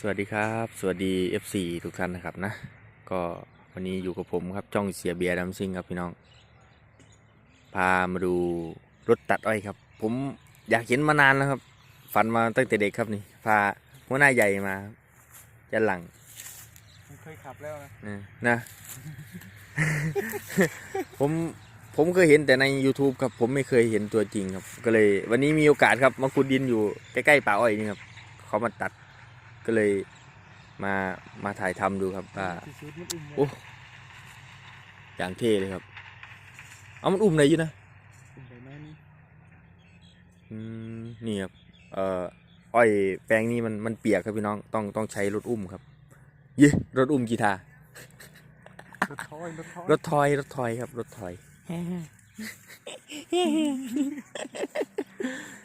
สวัสดีครับ สวัสดี FC ทุกท่านนะครับนะ ก็วันนี้อยู่กับผมครับ จ้องเสียเบียร์ดัมซิงครับพี่น้อง พามาดูรถตัดอ้อยครับ ผมอยากเห็นมานานแล้วครับ ฝันมาตั้งแต่เด็กครับนี่ พาหัวหน้าใหญ่มายันหลังผมเคยขับแล้วนะนะนะ ผมผมเคยเห็นแต่ใน YouTube ครับ ผมไม่เคยเห็นตัวจริงครับ ก็เลย วันนี้มีโอกาสครับ มาขุดดินอยู่ใกล้ๆป่าอ้อยนี่ครับ เขามาตัด ก็เลยมามาถ่ายทำดูครับว่าที่ชุดมันอุ้มโอ้อย่างเท่เลยครับ เอามันอุ้มอะไรอยู่นะอุ้มไปแม่นี่อืมนี่ครับเอ่ออ้อยแปลงนี้มันมันเปียกครับพี่น้องต้องต้องใช้รถอุ้มครับเยี่รถอุ้มกีตาร์รถทอยรถทอยรถทอยรถทอยครับรถทอย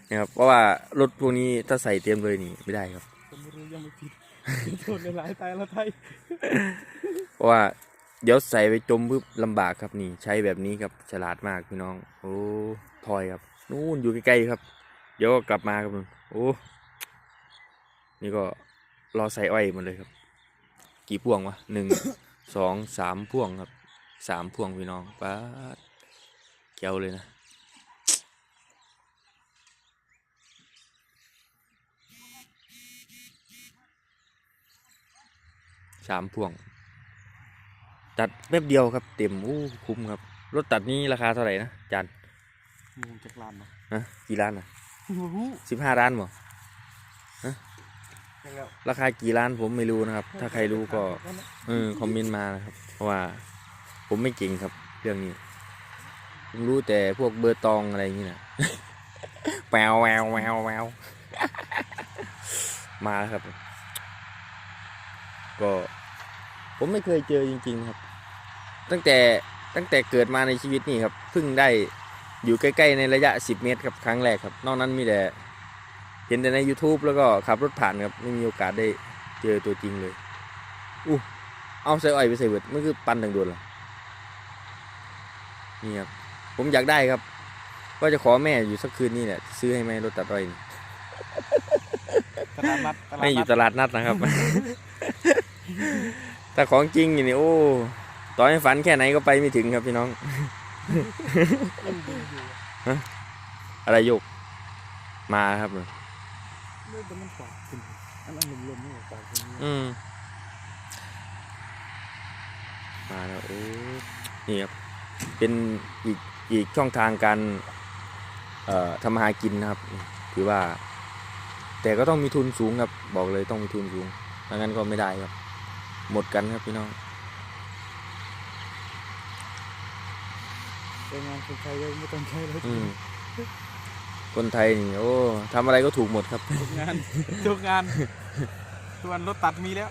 นะครับเพราะว่ารถพวกนี้ถ้าใส่เต็มเลยนี่ไม่ได้ครับผมไม่รู้ ยังไม่ผิดโทษในหลายตายและไทยเพราะว่าเดี๋ยวใส่ไปจมปุ๊บลำบากครับนี่ ใช้แบบนี้ครับฉลาดมากพี่น้อง โอ้ทอยครับนู่นอยู่ใกล้ๆครับ เดี๋ยวก็กลับมาครับโอ้นี่ก็รอใส่อ้อยหมันเลยครับ กี่พ่วงวะหนึ่งสองสามพ่วงครับสามพ่วงพี่น้องป้าดแก้วเลยนะ สามพ่วง ตัดแป๊บเดียวครับ เต็มอู้คุ้มครับ รถตัดนี้ราคาเท่าไหร่นะจานมีผมจักรลานเนาะฮะกี่ล้านอะโอ้โหสิบห้าล้านบ่ยังแล้วราคากี่ล้านผมไม่รู้นะครับ ถ้าใครรู้ก็เออคอมเมนต์มานะครับ เพราะว่าผมไม่เก่งครับ เรื่องนี้ผมรู้แต่พวกเบอร์ตองอะไรอย่างนี้นะแววแววแววแววมาแล้วครับ ก็ ผมไม่เคยเจอจริง ๆ ครับ ตั้งแต่ตั้งแต่เกิดมาในชีวิตนี่ครับเพิ่งได้อยู่ใกล้ ๆ ในระยะ 10 เมตรครับครั้งแรกครับ นอกนั้นมีแต่เห็นแต่ใน YouTube แล้วก็ขับรถผ่านครับไม่มีโอกาสได้เจอตัวจริงเลยอู้เอาใส่อ้อยไปใส่เบิดมันคือปันดังโดวนเหรอนี่ครับผมอยากได้ครับว่าจะขอแม่อยู่สักคืนนี้เนี่ยซื้อให้ไหมรถตัดอ้อยนี่ตลาดนัดตลาดไม่อยู่นัดตลาดนัดนะครับ แต่ของจริงอยู่นี่โอ้ต่อให้ฝันแค่ไหนก็ไปไม่ถึงครับพี่น้องอุ้มไปอยู่อะไรโยกมาครับเมื่อแต่มันฝากขึ้นอันนั้นลมๆนี่ฝากขึ้นอืมมาแล้วโอ้นี่ครับเป็นอีกอีกช่องทางการ เอ่อทำมาหากินนะครับถือว่า แต่ก็ต้องมีทุนสูงครับ บอกเลยต้องมีทุนสูงไม่งั้นก็ไม่ได้ครับ หมดกันครับพี่น้องไปงานคนไทยก็ไม่ต้องใช้แล้วอืมคนไทยนี่โอ้ทำอะไรก็ถูกหมดครับ ทุกงานทุกงานตัวนรถตัดมีแล้ว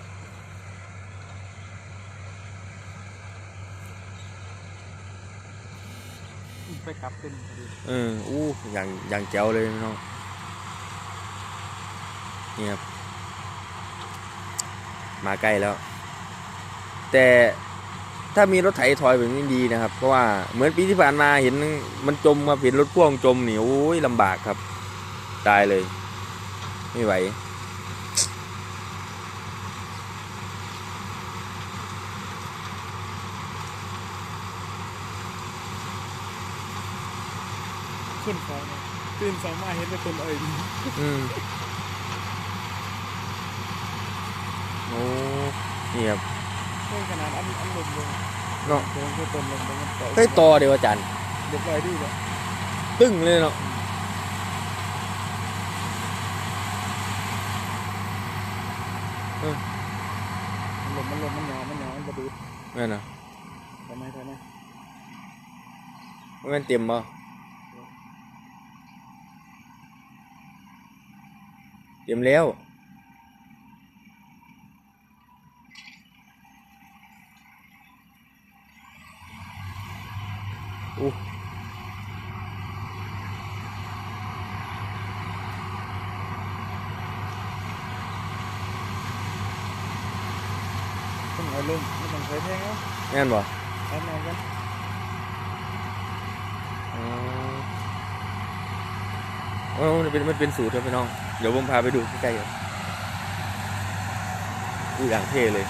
ไปกลับเป็นพอดีเอออู้อย่างอย่างแจ๋วเลยพี่น้องนี่ครับมาใกล้แล้ว แต่ถ้ามีรถไถถอยแบบนี้ดีนะครับ เพราะว่าเหมือนปีที่ผ่านมาเห็นมันจมครับเห็นรถพ่วงจมนี่โอ้ยลำบากครับ ตายเลย ไม่ไหวขึ้นสายมาตื่นสายมาเห็นแต่คนเอ่ยอืมโอ้นี่ครับ เรื่องขนาดอันอันลมลงเนาะเดินแค่ต้นลงไปมันต่อเฮ้ยต่อเดี๋ยวอาจารย์เด็กลอยดีเลยตึ้งเลยเนาะมันลมมันลมมันหยามันหยามันบดูดนั่นนะทำไมทำไมมันเต็มบ่เต็มแล้ว อู้ต้องเอาลงไม่ต้องใช้แท่งเอาแม่นบ่เอามากันอ๋อโอ้มันเป็นมันเป็นสูตรครับพี่น้อง เดี๋ยวผมพาไปดูใกล้ๆก่อนดูอย่างเท่เลย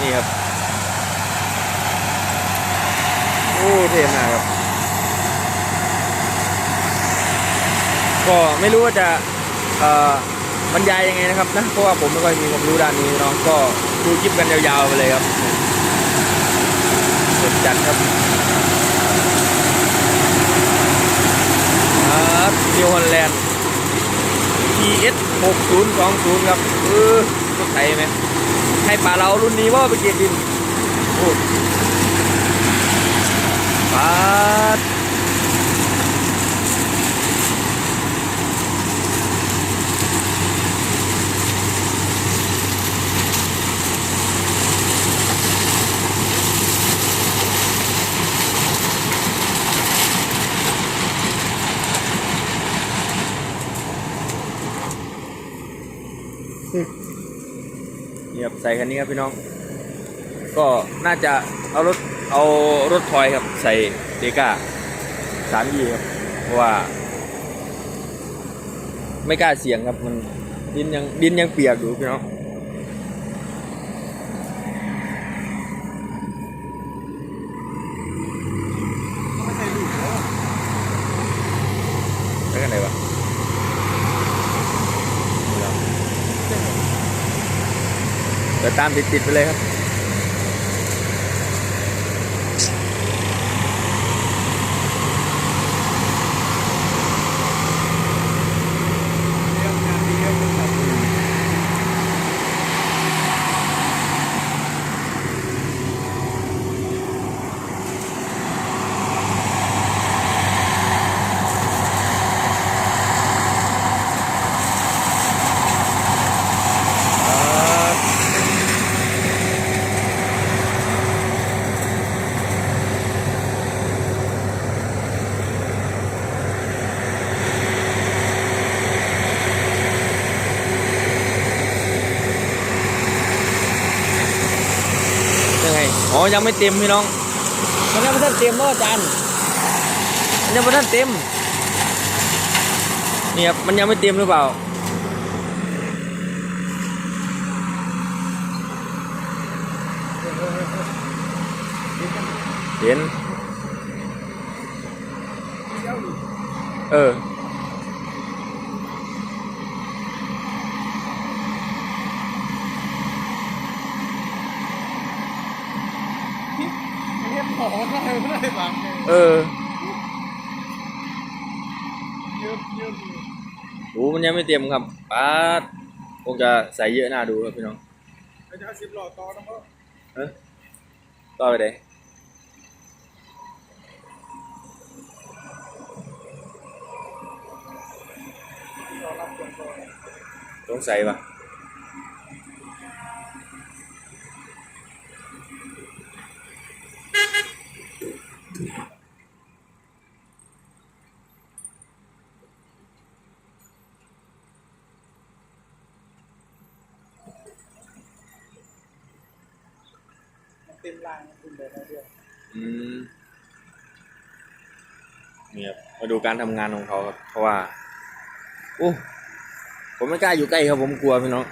นี่ครับโอ้เท่มากครับ ก็ไม่รู้ว่าจะอ่อบรรยายยังไงนะครับนะเพราะว่าผมไม่ค่อยมีความรู้ด้านนี้เนาะก็ดูคลิปกันยาวๆไปเลยครับสุดจัดครับครับนิวฮอลแลนด์ TS 6020 ครับเออรถไทยไหม ให้ป่าเรารุ่นนี้ว่าไปเกียรติดินโอ้ปาด นี่ครับใส่คันนี้ครับพี่น้อง ก็น่าจะเอารถเอารถทอยครับใส่เดก้าสามยีครับเพราะว่า ไม่กล้าเสี่ยงครับมันดินยังดินยังเปียกอยู่พี่น้อง ไม่ใช่ลูกเขา แล้วกันไหนวะนี่ครับเดี๋ยวตามติดๆไปเลยครับ เรียกงานเรียกเป็นแบบ ยังไง อ๋อ ยังไม่เต็มพี่น้องมันยังไม่ทันเต็มเนาะอาจารย์มันยังไม่ทันเต็มนี่ครับมันยังไม่เต็มหรือเปล่าเห็นเออ เรียกหมอได้ไม่ได้บางเลยเออเยอะเยอะโอ้มันยังไม่เต็มครับป้าดคงจะใส่เยอะน่าดูครับพี่น้องไปจะสิบหล่อต่อนะพ่อเออต่อไปเลยรอรับก่อนก่อนสงสัยปะ มันเต็มรางคุณเลยนะเดียวอืมนี่ครับมาดูการทำงานของเขาครับ เพราะว่าโอ้ผมไม่กล้าอยู่ใกล้ครับผมกลัวพี่น้อง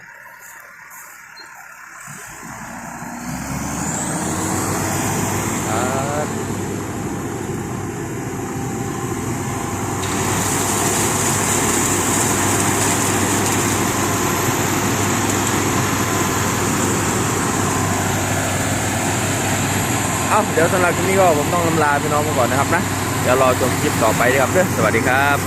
เอาเดี๋ยวสำหรับคลิปนี้ก็ผมต้องลำลาพี่น้องไปก่อนนะครับนะ เดี๋ยวรอชมคลิปต่อไปนะครับเด้อสวัสดีครับ